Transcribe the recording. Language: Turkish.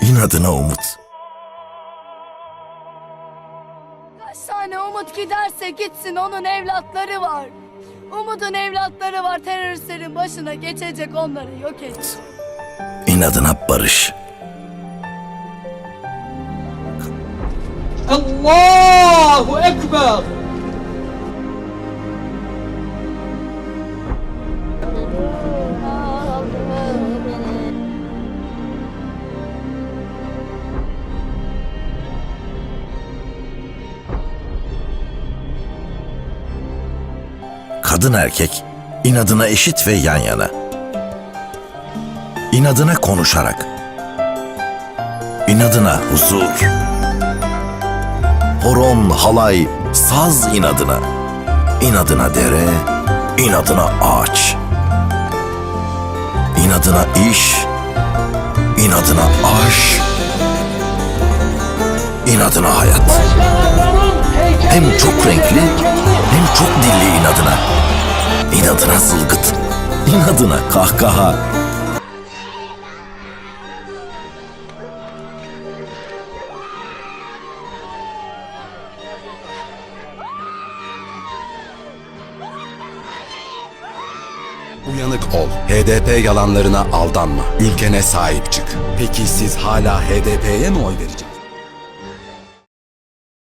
İnadına umut. Kaç tane Umut giderse gitsin onun evlatları var. Umut'un evlatları var teröristlerin başına geçecek onları yok et. İnadına barış. Allahu Kadın erkek inadına eşit ve yan yana. İnadına konuşarak. İnadına huzur. Horon, halay, saz inadına. İnadına dere, inadına ağaç. İnadına iş, inadına aş. İnadına hayat. Hem çok renkli çok dilli inadına. İnadına zılgıt, inadına kahkaha. Uyanık ol. HDP yalanlarına aldanma. Ülkene sahip çık. Peki siz hala HDP'ye mi oy vereceksiniz?